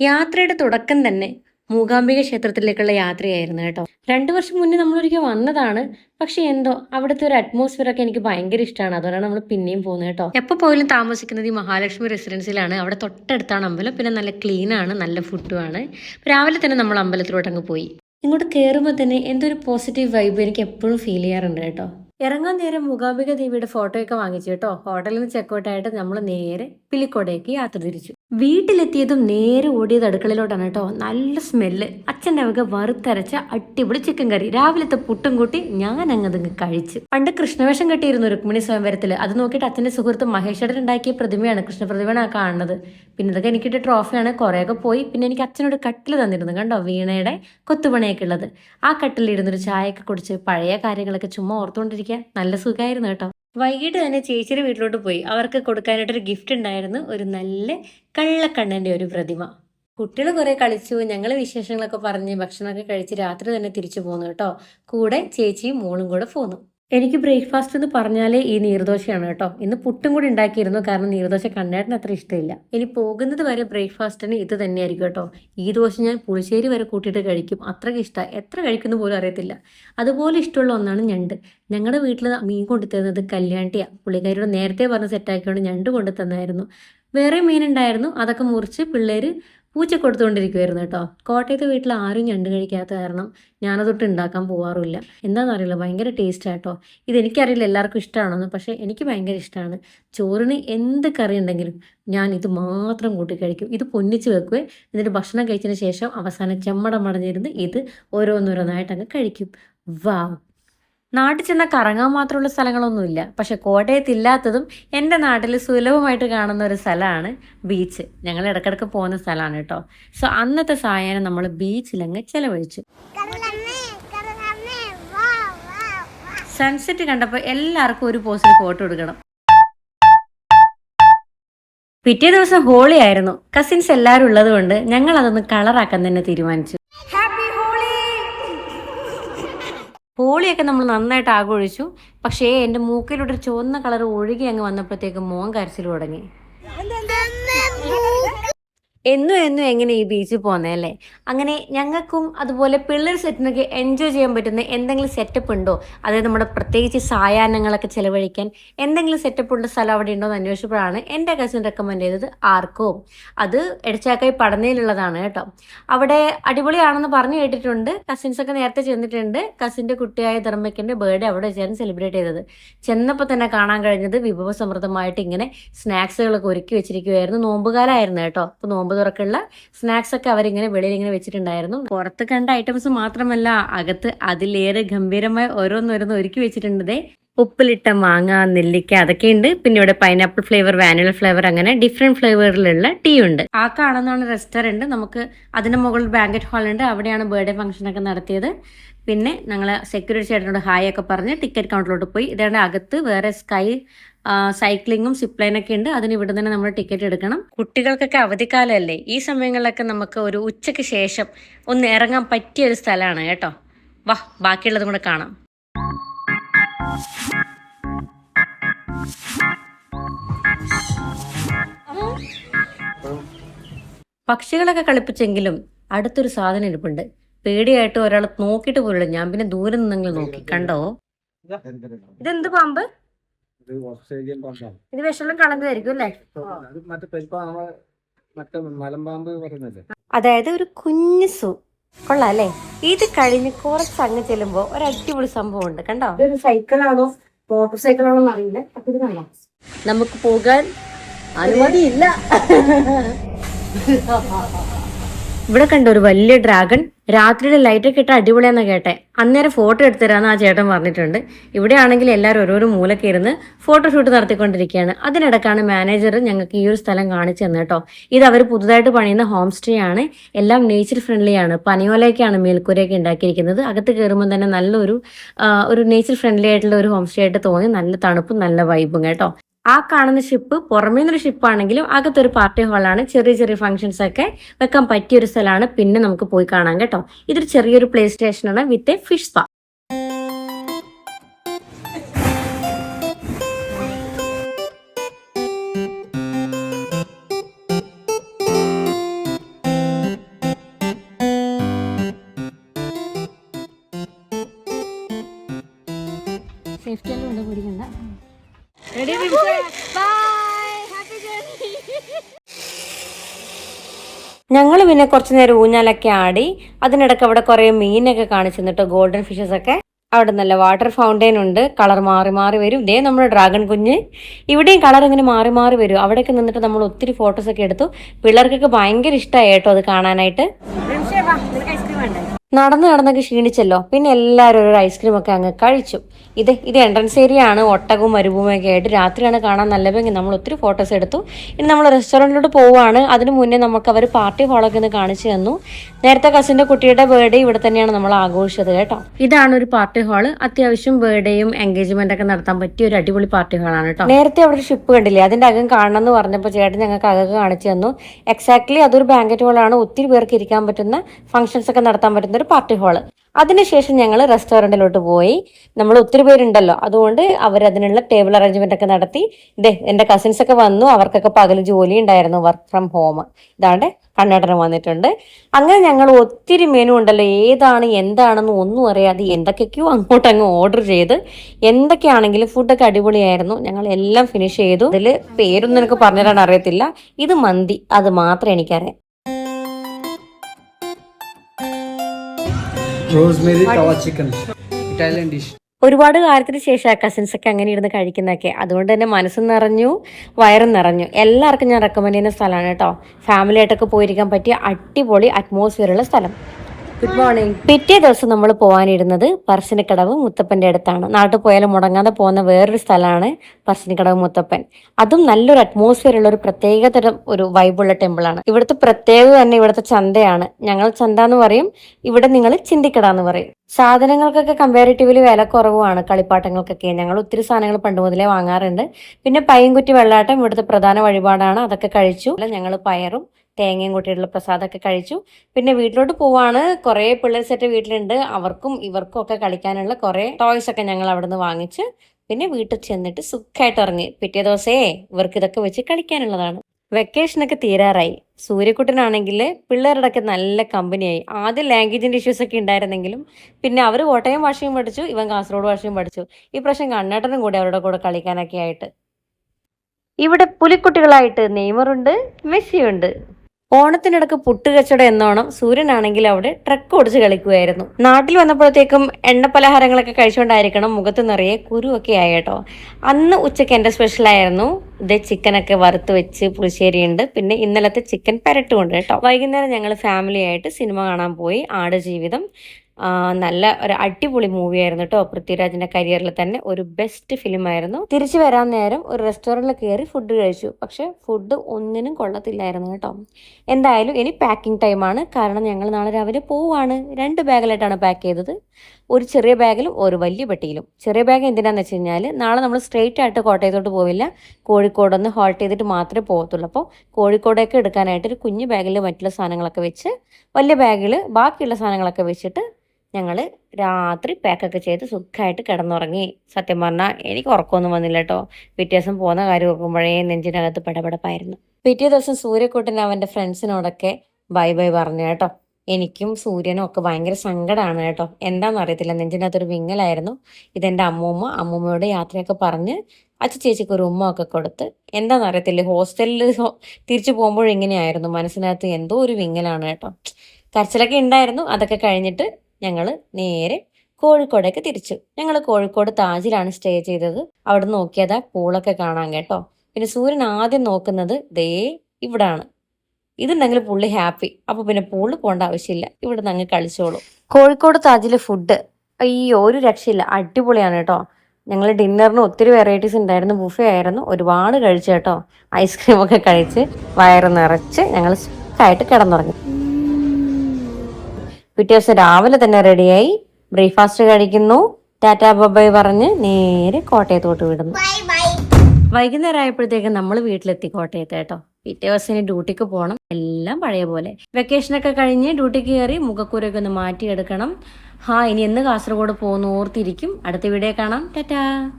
യാത്രയുടെ തുടക്കം തന്നെ മൂകാംബിക ക്ഷേത്രത്തിലേക്കുള്ള യാത്രയായിരുന്നു കേട്ടോ. രണ്ടു വർഷം മുന്നേ നമ്മളൊരിക്കൽ വന്നതാണ്. പക്ഷെ എന്തോ അവിടുത്തെ ഒരു അറ്റ്മോസ്ഫിയർ ഒക്കെ എനിക്ക് ഭയങ്കര ഇഷ്ടമാണ് അതുകൊണ്ടാണ് നമ്മൾ പിന്നെയും പോകുന്നത് കേട്ടോ. എപ്പോൾ പോലും താമസിക്കുന്നത് ഈ മഹാലക്ഷ്മി റെസിഡൻസിലാണ് അവിടെ തൊട്ടടുത്താണ് അമ്പലം. പിന്നെ നല്ല ക്ലീൻ ആണ് നല്ല ഫുഡുമാണ് രാവിലെ തന്നെ നമ്മൾ അമ്പലത്തിലോട്ട് അങ്ങ് പോയി. ഇങ്ങോട്ട് കയറുമ്പോൾ തന്നെ എന്തൊരു പോസിറ്റീവ് വൈബ് എനിക്ക് എപ്പോഴും ഫീൽ ചെയ്യാറുണ്ട് കേട്ടോ. ഇറങ്ങാൻ നേരം മൂകാംബിക ദേവിയുടെ ഫോട്ടോയൊക്കെ വാങ്ങിച്ചു കേട്ടോ. ഹോട്ടലിൽ നിന്ന് ചെക്കൗട്ടായിട്ട് നമ്മൾ നേരെ പിലിക്കോടേക്ക് യാത്ര തിരിച്ചു. വീട്ടിലെത്തിയതും നേരെ ഓടിയത് അടുക്കളയിലോട്ടാണ് കേട്ടോ. നല്ല സ്മെല്ല്. അച്ഛന്റെ വക വറുത്തരച്ച അടിപൊളി ചിക്കൻ കറി. രാവിലത്തെ പുട്ടും കൂട്ടി ഞാൻ അങ്ങതങ്ങ് കഴിച്ചു. പണ്ട് കൃഷ്ണവേഷം കെട്ടിയിരുന്നു രുക്മിണി സ്വയംവരത്തിൽ അത് നോക്കിയിട്ട് അച്ഛന്റെ സുഹൃത്ത് മഹേഷേടൻ ഉണ്ടാക്കിയ പ്രതിമയാണ് കൃഷ്ണപ്രതിമയാണ് ആ കാണുന്നത്. പിന്നെ ഇതൊക്കെ എനിക്കിട്ട് ട്രോഫിയാണ് കുറേയൊക്കെ പോയി. പിന്നെ എനിക്ക് അച്ഛനോട് കട്ടിൽ തന്നിരുന്നു കണ്ടോ? വീണയുടെ കൊത്തുപണിയൊക്കെ ഉള്ളത്. ആ കട്ടിലിരുന്നൊരു ചായയൊക്കെ കുടിച്ച് പഴയ കാര്യങ്ങളൊക്കെ ചുമ്മാ ഓർത്തുകൊണ്ടിരിക്കാൻ നല്ല സുഖമായിരുന്നു കേട്ടോ. വൈകിട്ട് തന്നെ ചേച്ചിയുടെ വീട്ടിലോട്ട് പോയി. അവർക്ക് കൊടുക്കാനായിട്ടൊരു ഗിഫ്റ്റ് ഉണ്ടായിരുന്നു. ഒരു നല്ല കള്ളക്കണ്ണന്റെ ഒരു പ്രതിമ. കുട്ടികൾ കുറെ കളിച്ചു. ഞങ്ങൾ വിശേഷങ്ങളൊക്കെ പറഞ്ഞ് ഭക്ഷണമൊക്കെ കഴിച്ച് രാത്രി തന്നെ തിരിച്ചു പോന്നു കേട്ടോ. കൂടെ ചേച്ചിയും മോളും കൂടെ പോന്നു. എനിക്ക് ബ്രേക്ക്ഫാസ്റ്റ് എന്ന് പറഞ്ഞാലേ ഈ നീർദോശയാണ് കേട്ടോ. ഇന്ന് പുട്ടും കൂടി ഉണ്ടാക്കിയിരുന്നു. കാരണം നീർദോശ കണ്ണേട്ടന് അത്ര ഇഷ്ടമില്ല. ഇനി പോകുന്നത് വരെ ബ്രേക്ക്ഫാസ്റ്റിന് ഇത് തന്നെയായിരിക്കും കേട്ടോ. ഈ ദോശ ഞാൻ പുളിശ്ശേരി വരെ കൂട്ടിയിട്ട് കഴിക്കും. അത്രയ്ക്ക് ഇഷ്ടമാണ് എത്ര കഴിക്കുന്നു പോലും അറിയത്തില്ല. അതുപോലെ ഇഷ്ടമുള്ള ഒന്നാണ് ഞണ്ട്. ഞങ്ങളുടെ വീട്ടിൽ മീൻ കൊണ്ടുതരുന്നത് കല്യാണ്ടിയാണ് പുള്ളിക്കാരിയുടെ നേരത്തെ പറഞ്ഞ് സെറ്റാക്കിയോണ്ട് ഞണ്ട് കൊണ്ടു തന്നായിരുന്നു വേറെ മീനുണ്ടായിരുന്നു അതൊക്കെ മുറിച്ച് പിള്ളേർ പൂച്ച കൊടുത്തുകൊണ്ടിരിക്കുമായിരുന്നു കേട്ടോ. കോട്ടയത്തെ വീട്ടിൽ ആരും ഞണ്ട് കഴിക്കാത്ത കാരണം ഞാനതൊട്ട് ഉണ്ടാക്കാൻ പോകാറില്ല എന്താണെന്നറിയില്ല ഭയങ്കര ടേസ്റ്റ് ആട്ടോ ഇതെനിക്കറിയില്ല എല്ലാവർക്കും ഇഷ്ടമാണെന്ന് പക്ഷേ എനിക്ക് ഭയങ്കര ഇഷ്ടമാണ് ചോറിന് എന്ത് കറി ഉണ്ടെങ്കിലും ഞാൻ ഇത് മാത്രം കൂട്ടി കഴിക്കും. ഇത് പൊന്നിച്ച് വെക്കുവേ. എന്നിട്ട് ഭക്ഷണം കഴിച്ചതിന് ശേഷം അവസാനം ചെമ്മടം മടഞ്ഞിരുന്ന് ഇത് ഓരോന്നോരോന്നായിട്ട് അങ്ങ് കഴിക്കും. വാവ് നാട്ടിൽ ചെന്നാൽ കറങ്ങാൻ മാത്രമുള്ള സ്ഥലങ്ങളൊന്നുമില്ല. പക്ഷെ കോട്ടയത്തില്ലാത്തതും എന്റെ നാട്ടിൽ സുലഭമായിട്ട് കാണുന്ന ഒരു സ്ഥലമാണ് ബീച്ച് ഞങ്ങൾ ഇടക്കിടക്ക് പോകുന്ന സ്ഥലമാണ് കേട്ടോ. സോ അന്നത്തെ സായാഹ്നം നമ്മൾ ബീച്ചിലങ്ങ് ചെലവഴിച്ചു. സൺസെറ്റ് കണ്ടപ്പോൾ എല്ലാവർക്കും ഒരു പോസ്റ്റിൽ ഫോട്ടോ എടുക്കണം. പിറ്റേ ദിവസം ഹോളി ആയിരുന്നു. കസിൻസ് എല്ലാവരും ഉള്ളതുകൊണ്ട് ഞങ്ങൾ അതൊന്ന് കളറാക്കാൻ തന്നെ തീരുമാനിച്ചു. ഹോളിയൊക്കെ നമ്മൾ നന്നായിട്ട് ആഘോഷിച്ചു. പക്ഷേ എന്റെ മൂക്കിലൂടെ ഒരു ചുവന്ന കളർ ഒഴുകി അങ്ങ് വന്നപ്പോഴത്തേക്ക് മോൻ കരച്ചിൽ തുടങ്ങി. എന്നും എന്നും എങ്ങനെ ഈ ബീച്ചിൽ പോകുന്നത് അല്ലേ? അങ്ങനെ ഞങ്ങൾക്കും അതുപോലെ പിള്ളേർ സെറ്റിനൊക്കെ എൻജോയ് ചെയ്യാൻ പറ്റുന്ന എന്തെങ്കിലും സെറ്റപ്പ് ഉണ്ടോ? അതായത് നമ്മുടെ പ്രത്യേകിച്ച് സായാഹ്നങ്ങളൊക്കെ ചിലവഴിക്കാൻ എന്തെങ്കിലും സെറ്റപ്പ് ഉള്ള സ്ഥലം അവിടെ ഉണ്ടോ എന്ന് അന്വേഷിച്ചപ്പോഴാണ് എന്റെ കസിൻ റെക്കമെൻഡ് ചെയ്തത് ആർക്കോ. അത് എടച്ചാക്കായി പഠനയിലുള്ളതാണ് കേട്ടോ. അവിടെ അടിപൊളിയാണെന്ന് പറഞ്ഞു കേട്ടിട്ടുണ്ട്. കസിൻസൊക്കെ നേരത്തെ ചെന്നിട്ടുണ്ട്. കസിന്റെ കുട്ടിയായ ധർമ്മയ്ക്കന്റെ ബർത്ത്ഡേ അവിടെ വെച്ചാണ് സെലിബ്രേറ്റ് ചെയ്തത്. ചെന്നപ്പോൾ തന്നെ കാണാൻ കഴിഞ്ഞത് വിഭവസമൃദ്ധമായിട്ട് ഇങ്ങനെ സ്നാക്സുകളൊക്കെ ഒരുക്കി വെച്ചിരിക്കുമായിരുന്നു നോമ്പുകാലായിരുന്നു കേട്ടോ. അപ്പോൾ നോമ്പ് തുറക്കുള്ള സ്നാക്സ് ഒക്കെ അവരിങ്ങനെ വെളിയിൽ ഇങ്ങനെ വെച്ചിട്ടുണ്ടായിരുന്നു. പുറത്ത് കണ്ട ഐറ്റംസ് മാത്രമല്ല അകത്ത് അതിലേറെ ഗംഭീരമായ ഓരോന്നോരോന്ന് ഒരുക്കി വെച്ചിട്ടുണ്ട് ഉപ്പിലിട്ട മാങ്ങ നെല്ലിക്ക അതൊക്കെയുണ്ട് പിന്നെ ഇവിടെ പൈനാപ്പിൾ ഫ്ലേവർ വാനില ഫ്ലേവർ അങ്ങനെ ഡിഫറെന്റ് ഫ്ലേവറിലുള്ള ടീ ഉണ്ട്. ആ കാണുന്ന റെസ്റ്റോറന്റ് നമുക്ക് അതിന് മുകളിൽ ബാങ്കറ്റ് ഹാൾ ഉണ്ട്. അവിടെയാണ് ബർത്ത്ഡേ ഫംഗ്ഷൻ ഒക്കെ നടത്തിയത്. പിന്നെ ഞങ്ങൾ സെക്യൂരിറ്റി ചേട്ടനോട് ഹായ് ഒക്കെ പറഞ്ഞ് ടിക്കറ്റ് കൗണ്ടറിലോട്ട് പോയി. ഇതാണ് അകത്ത് വേറെ സ്കൈ സൈക്ലിങ്ങും സിപ്ലൈനൊക്കെ ഉണ്ട്. അതിന് ഇവിടെ തന്നെ നമ്മൾ ടിക്കറ്റ് എടുക്കണം. കുട്ടികൾക്കൊക്കെ അവധിക്കാലമല്ലേ ഈ സമയങ്ങളിലൊക്കെ നമുക്ക് ഒരു ഉച്ചയ്ക്ക് ശേഷം ഒന്ന് ഇറങ്ങാൻ പറ്റിയ ഒരു സ്ഥലമാണ് കേട്ടോ. വാ ബാക്കിയുള്ളതും കൂടെ കാണാം. പക്ഷികളൊക്കെ കളിപ്പിച്ചെങ്കിലും അടുത്തൊരു സാധനം ഇരിപ്പുണ്ട്. പേടിയായിട്ട് ഒരാൾ നോക്കിട്ട് പോലുള്ള ഞാൻ പിന്നെ ദൂരെ നിന്നെങ്കിലും നോക്കി. കണ്ടോ? ഇതെന്ത് പാമ്പ്? ഇത് ഓസ്ട്രേലിയൻ പാമ്പാണ് ഇത് വിഷമെല്ലാം കളഞ്ഞതായിരിക്കും അല്ലേ? അത് മറ്റേ പെരുപ്പാ നമ്മളെ മറ്റേ മലമ്പാമ്പ് പറയുന്നല്ലേ? അതായത് ഒരു കുഞ്ഞു സൂ. കൊള്ളാം അല്ലേ? ഇത് കഴിഞ്ഞ് കുറച്ച് അങ്ങ് ചെല്ലുമ്പോ ഒരു അടിപൊളി സംഭവം ഉണ്ട് കണ്ടോ? ഇതൊരു സൈക്കിളാണോ? മോട്ടോർ സൈക്കിളാണോ അറിയില്ല അപ്പൊ ഇത് കാണാം. നമുക്ക് പോകാൻ അനുമതിയില്ല. ഇവിടെ കണ്ട ഒരു വലിയ ഡ്രാഗൺ രാത്രിയുടെ ലൈറ്റൊക്കെ ഇട്ട് അടിപൊളിയാന്ന് കേട്ടെ. അന്നേരം ഫോട്ടോ എടുത്തരാന്ന് ആ ചേട്ടൻ പറഞ്ഞിട്ടുണ്ട്. ഇവിടെ ആണെങ്കിൽ എല്ലാവരും ഓരോരോ മൂലൊക്കെ ഇരുന്ന് ഫോട്ടോഷൂട്ട് നടത്തിക്കൊണ്ടിരിക്കുകയാണ്. അതിനിടക്കാണ് മാനേജർ ഞങ്ങൾക്ക് ഈ ഒരു സ്ഥലം കാണിച്ചു തന്നെ കേട്ടോ. ഇത് അവർ പുതുതായിട്ട് പണിയുന്ന ഹോം സ്റ്റേ ആണ്. എല്ലാം നേച്ചർ ഫ്രണ്ട്ലി ആണ്. പനിയോലയൊക്കെയാണ് മേൽക്കൂരയൊക്കെ ഉണ്ടാക്കിയിരിക്കുന്നത്. അകത്ത് കയറുമ്പോൾ തന്നെ നല്ലൊരു ഒരു നേച്ചർ ഫ്രണ്ട്ലി ആയിട്ടുള്ള ഒരു ഹോം സ്റ്റേ ആയിട്ട് തോന്നി. നല്ല തണുപ്പും നല്ല വൈബും കേട്ടോ. ആ കാണുന്ന ഷിപ്പ് പുറമേ നിന്നൊരു ഷിപ്പാണെങ്കിലും അകത്തൊരു പാർട്ടി ഹാളാണ് ചെറിയ ചെറിയ ഫംഗ്ഷൻസ് ഒക്കെ വെക്കാൻ പറ്റിയ ഒരു സ്ഥലമാണ്. പിന്നെ നമുക്ക് പോയി കാണാം കേട്ടോ. ഇതൊരു ചെറിയൊരു പ്ലേ സ്റ്റേഷനാണ് വിത്ത് എ ഫിഷ് സ്പാ ഞങ്ങൾ പിന്നെ കുറച്ചു നേരം ഊഞ്ഞാലൊക്കെ ആടി അതിനിടയ്ക്ക് അവിടെ കുറേ മീനൊക്കെ കാണിച്ചു തന്നിട്ട് ഗോൾഡൻ ഫിഷസ് ഒക്കെ. അവിടെ നല്ല വാട്ടർ ഫൗണ്ടെയിൻ ഉണ്ട് കളർ മാറി മാറി വരും. ഇതേ നമ്മുടെ ഡ്രാഗൺ കുഞ്ഞ്. ഇവിടെയും കളർ ഇങ്ങനെ മാറി മാറി വരും. അവിടെയൊക്കെ നിന്നിട്ട് നമ്മൾ ഒത്തിരി ഫോട്ടോസ് ഒക്കെ എടുത്തു. പിള്ളേർക്കൊക്കെ ഭയങ്കര ഇഷ്ടമായി കേട്ടോ അത് കാണാനായിട്ട്. നടന്ന് നടന്നൊക്കെ ക്ഷീണിച്ചല്ലോ. പിന്നെ എല്ലാവരും ഒരു ഐസ്ക്രീം ഒക്കെ അങ്ങ് കഴിച്ചു. ഇത് ഇത് എൻട്രൻസ് ഏരിയ ആണ്. ഒട്ടകവും മരുഭൂമിയും ഒക്കെ ആയിട്ട് രാത്രിയാണ് കാണാൻ നല്ലതെങ്കിൽ നമ്മൾ ഒത്തിരി ഫോട്ടോസ് എടുത്തു. ഇനി നമ്മൾ റെസ്റ്റോറന്റിലോട്ട് പോവുകയാണ് അതിന് മുന്നേ നമുക്ക് അവർ പാർട്ടി ഹോളൊക്കെ ഒന്ന് കാണിച്ചു തന്നു. നേരത്തെ കസിന്റെ കുട്ടിയുടെ ബർത്ത്ഡേ ഇവിടെ തന്നെയാണ് നമ്മൾ ആഘോഷിച്ചത് കേട്ടോ. ഇതാണ് ഒരു പാർട്ടി ഹാൾ അത്യാവശ്യം ബർത്ത്ഡേയും എൻഗേജ്മെന്റ് ഒക്കെ നടത്താൻ പറ്റിയ ഒരു അടിപൊളി പാർട്ടി ഹാളാണ് കേട്ടോ. നേരത്തെ അവിടെ ഷിപ്പ് കണ്ടില്ലേ? അതിന്റെ അകം കാണണം എന്ന് പറഞ്ഞപ്പോൾ ചേട്ടൻ ഞങ്ങൾക്ക് അകം കാണിച്ചു തന്നു. എക്സാക്ട്ലി അതൊരു ബാങ്കറ്റ് ഹാളാണ് ഒത്തിരി പേർക്ക് ഇരിക്കാൻ പറ്റുന്ന ഫംഗ്ഷൻസ് ഒക്കെ നടത്താൻ പറ്റുന്ന ഒരു പാർട്ടി ഹാൾ അതിനുശേഷം ഞങ്ങൾ റെസ്റ്റോറന്റിലോട്ട് പോയി. നമ്മൾ ഒത്തിരി പേരുണ്ടല്ലോ. അതുകൊണ്ട് അവർ അതിനുള്ള ടേബിൾ അറേഞ്ച്മെന്റ് ഒക്കെ നടത്തി. ഇതേ എന്റെ കസിൻസ് ഒക്കെ വന്നു. അവർക്കൊക്കെ പകൽ ജോലി ഉണ്ടായിരുന്നു വർക്ക് ഫ്രം ഹോം ഇതാണ്ട് കണ്ണേട്ടന് വന്നിട്ടുണ്ട്. അങ്ങനെ ഞങ്ങൾ ഒത്തിരി മെനു ഉണ്ടല്ലോ. ഏതാണ് എന്താണെന്ന് ഒന്നും അറിയാതെ എന്തൊക്കെയൊക്കെയോ അങ്ങോട്ട് അങ്ങ് ഓർഡർ ചെയ്ത് എന്തൊക്കെയാണെങ്കിലും ഫുഡൊക്കെ അടിപൊളിയായിരുന്നു. ഞങ്ങൾ എല്ലാം ഫിനിഷ് ചെയ്തു. അതിൽ പേരൊന്നും എനിക്ക് പറഞ്ഞുതരാൻ അറിയത്തില്ല. ഇത് മന്തി. അത് മാത്രമേ എനിക്കറിയാം. Rosemary tawa chicken. Italian dish ഒരുപാട് കാലത്തിന് ശേഷം കസിൻസ് ഒക്കെ അങ്ങനെ ഇരുന്ന് കഴിക്കുന്നൊക്കെ അതുകൊണ്ട് തന്നെ മനസ്സും നിറഞ്ഞു വയറും നിറഞ്ഞു. എല്ലാവർക്കും ഞാൻ റെക്കമെൻഡ് ചെയ്യുന്ന സ്ഥലമാണ് കേട്ടോ. ഫാമിലി ആയിട്ടൊക്കെ പോയിരിക്കാൻ പറ്റിയ അടിപൊളി അറ്റ്മോസ്ഫിയർ ഉള്ള സ്ഥലം. ഗുഡ് മോർണിംഗ് പിറ്റേ ദിവസം നമ്മൾ പോകാനിരുന്നത് പറശ്ശിനിക്കടവ് മുത്തപ്പന്റെ അടുത്താണ്. നാട്ടിൽ പോയാലും മുടങ്ങാതെ പോകുന്ന വേറൊരു സ്ഥലമാണ് പറശ്ശിനിക്കടവ് മുത്തപ്പൻ. അതും നല്ലൊരു അറ്റ്മോസ്ഫിയർ ഉള്ള ഒരു പ്രത്യേക തരം ഒരു വൈബുള്ള ടെമ്പിളാണ് ഇവിടുത്തെ പ്രത്യേകത തന്നെ ഇവിടുത്തെ ചന്തയാണ്. ഞങ്ങൾ ചന്ത എന്ന് പറയും ഇവിടെ നിങ്ങൾ ചിന്തിക്കട എന്ന് പറയും. സാധനങ്ങൾക്കൊക്കെ കമ്പാരിറ്റീവ്ലി വില കുറവാണ് കളിപ്പാട്ടങ്ങൾക്കൊക്കെ. ഞങ്ങൾ ഒത്തിരി സാധനങ്ങൾ പണ്ട് മുതലേ വാങ്ങാറുണ്ട്. പിന്നെ പയ്യൻകുറ്റി വെള്ളാട്ടം ഇവിടുത്തെ പ്രധാന വഴിപാടാണ്. അതൊക്കെ കഴിച്ചു. ഞങ്ങൾ പയറും തേങ്ങയും കൂട്ടിയിട്ടുള്ള പ്രസാദമൊക്കെ കഴിച്ചു. പിന്നെ വീട്ടിലോട്ട് പോവാണ്. കുറേ പിള്ളേർ സെറ്റ് വീട്ടിലുണ്ട്. അവർക്കും ഇവർക്കും ഒക്കെ കളിക്കാനുള്ള കുറേ ടോയ്സ് ഒക്കെ ഞങ്ങൾ അവിടെ നിന്ന് വാങ്ങിച്ച് പിന്നെ വീട്ടിൽ ചെന്നിട്ട് സുഖമായിട്ട് ഇറങ്ങി പിറ്റേ ദിവസേ ഇവർക്ക് ഇതൊക്കെ വെച്ച് കളിക്കാനുള്ളതാണ്. വെക്കേഷനൊക്കെ തീരാറായി. സൂര്യക്കുട്ടനാണെങ്കിൽ പിള്ളേരുടെയൊക്കെ നല്ല കമ്പനിയായി. ആദ്യം ലാംഗ്വേജിന്റെ ഇഷ്യൂസ് ഒക്കെ ഉണ്ടായിരുന്നെങ്കിലും പിന്നെ അവർ കോട്ടയം ഭാഷയും പഠിച്ചു ഇവൻ കാസർഗോഡ് ഭാഷയും പഠിച്ചു. ഈ പ്രാവശ്യം കണ്ണേട്ടനും കൂടി അവരുടെ കൂടെ കളിക്കാനൊക്കെ ആയിട്ട് ഇവിടെ പുലിക്കുട്ടികളായിട്ട് നെയ്മറുണ്ട് മെസ്സിയുണ്ട്. ഓണത്തിനിടക്ക് പുട്ടുകച്ചവടം എന്നോണം സൂര്യനാണെങ്കിൽ അവിടെ ട്രക്ക് ഓടിച്ച് കളിക്കുമായിരുന്നു നാട്ടിൽ വന്നപ്പോഴത്തേക്കും എണ്ണ പലഹാരങ്ങളൊക്കെ കഴിച്ചുകൊണ്ടായിരിക്കണം മുഖത്ത് നിറയെ കുരുവൊക്കെ ആയേട്ടോ. അന്ന് ഉച്ചയ്ക്ക് എന്റെ സ്പെഷ്യലായിരുന്നു. ഇത് ചിക്കനൊക്കെ വറുത്ത് വെച്ച് പുളിശ്ശേരി ഉണ്ട് പിന്നെ ഇന്നലത്തെ ചിക്കൻ പെരട്ടുമുണ്ട് കേട്ടോ. വൈകുന്നേരം ഞങ്ങൾ ഫാമിലിയായിട്ട് സിനിമ കാണാൻ പോയി. ആടുജീവിതം. ആ, നല്ല ഒരു അടിപൊളി മൂവിയായിരുന്നു കേട്ടോ പൃഥ്വിരാജിന്റെ കരിയറിൽ തന്നെ. ഒരു ബെസ്റ്റ് ഫിലിം ആയിരുന്നു. തിരിച്ചു വരാൻ നേരം ഒരു റെസ്റ്റോറന്റിൽ കയറി ഫുഡ് കഴിച്ചു. പക്ഷെ ഫുഡ് ഒന്നിനും കൊള്ളത്തില്ലായിരുന്നു കേട്ടോ. എന്തായാലും ഇനി പാക്കിംഗ് ടൈമാണ് കാരണം ഞങ്ങൾ നാളെ രാവിലെ പോവാണ്. രണ്ട് ബാഗിലായിട്ടാണ് പാക്ക് ചെയ്തത്. ഒരു ചെറിയ ബാഗിലും ഒരു വലിയ പെട്ടിയിലും. ചെറിയ ബാഗ് എന്തിനാന്ന് വെച്ച് കഴിഞ്ഞാൽ നാളെ നമ്മൾ സ്ട്രെയിറ്റ് ആയിട്ട് കോട്ടയത്തോട്ട് പോവില്ല. കോഴിക്കോടൊന്ന് ഹോൾട്ട് ചെയ്തിട്ട് മാത്രമേ പോകത്തുള്ളൂ അപ്പോൾ കോഴിക്കോടേക്ക് എടുക്കാനായിട്ട് ഒരു കുഞ്ഞു ബാഗിൽ മറ്റുള്ള സാധനങ്ങളൊക്കെ വെച്ച് വലിയ ബാഗിൽ ബാക്കിയുള്ള സാധനങ്ങളൊക്കെ വെച്ചിട്ട് ഞങ്ങൾ രാത്രി പാക്കൊക്കെ ചെയ്ത് സുഖമായിട്ട് കിടന്നുറങ്ങി. സത്യം പറഞ്ഞാൽ എനിക്ക് ഉറക്കമൊന്നും വന്നില്ല കേട്ടോ. പിറ്റേ ദിവസം പോകുന്ന കാര്യം ഓർക്കുമ്പോഴേ നെഞ്ചിനകത്ത് പടപടപ്പായിരുന്നു. പിറ്റേ ദിവസം സൂര്യക്കുട്ടൻ അവന്റെ ഫ്രണ്ട്സിനോടൊക്കെ ബൈ ബൈ പറഞ്ഞു കേട്ടോ. എനിക്കും സൂര്യനും ഒക്കെ ഭയങ്കര സങ്കടമാണ് കേട്ടോ. എന്താണെന്ന് അറിയത്തില്ല. നെഞ്ചിനകത്തൊരു വിങ്ങലായിരുന്നു. ഇതെന്റെ അമ്മൂമ്മ അമ്മൂമ്മയോട് യാത്രയൊക്കെ പറഞ്ഞ് അച്ഛ ചേച്ചിക്ക് ഒരു ഉമ്മ ഒക്കെ കൊടുത്ത് എന്താണെന്ന് അറിയത്തില്ല. ഹോസ്റ്റലിൽ തിരിച്ചു പോകുമ്പോഴെങ്ങനെയായിരുന്നു മനസ്സിനകത്ത് എന്തോ ഒരു വിങ്ങലാണ് കേട്ടോ. കരച്ചിലൊക്കെ ഉണ്ടായിരുന്നു. അതൊക്കെ കഴിഞ്ഞിട്ട് ഞങ്ങൾ നേരെ കോഴിക്കോടേക്ക് തിരിച്ചു. ഞങ്ങൾ കോഴിക്കോട് താജിലാണ് സ്റ്റേ ചെയ്തത്. അവിടെ നോക്കിയതാ പൂളൊക്കെ കാണാൻ കേട്ടോ. പിന്നെ സൂര്യൻ ആദ്യം നോക്കുന്നത് ദേ ഇവിടാണ്. ഇതുണ്ടെങ്കിൽ പുള്ളി ഹാപ്പി. അപ്പൊ പിന്നെ പൂൾ പോകേണ്ട ആവശ്യമില്ല. ഇവിടെ നിന്ന് അങ്ങ് കളിച്ചോളൂ. കോഴിക്കോട് താജിലെ ഫുഡ്. അയ്യോ ഒരു രക്ഷയില്ല. അടിപൊളിയാണ് കേട്ടോ. ഞങ്ങൾ ഡിന്നറിന് ഒത്തിരി വെറൈറ്റീസ് ഉണ്ടായിരുന്നു. ബുഫേ ആയിരുന്നു. ഒരുപാട് കഴിച്ചു കേട്ടോ. ഐസ്ക്രീം ഒക്കെ കഴിച്ച് വയറ് നിറച്ച് ഞങ്ങൾ സുഖമായിട്ട് കിടന്നുറങ്ങി. പിറ്റേ ദിവസം രാവിലെ തന്നെ റെഡിയായി ബ്രേക്ക്ഫാസ്റ്റ് കഴിക്കുന്നു. ടാറ്റാ ബബൈ പറഞ്ഞ് നേരെ കോട്ടയത്തോട്ട് വിടുന്നു. വൈകുന്നേരം ആയപ്പോഴത്തേക്ക് നമ്മൾ വീട്ടിലെത്തി കോട്ടയത്ത് കേട്ടോ. പിറ്റേ ദിവസം ഇനി ഡ്യൂട്ടിക്ക് പോകണം എല്ലാം പഴയ പോലെ. വെക്കേഷനൊക്കെ കഴിഞ്ഞ് ഡ്യൂട്ടിക്ക് കയറി മുഖക്കൂരൊക്കെ ഒന്ന് മാറ്റിയെടുക്കണം. ഹാ ഇനി എന്ന് കാസർഗോഡ് പോകുന്നു ഓർത്തിരിക്കും അടുത്ത വീഡിയോ കാണാം. ടാറ്റാ.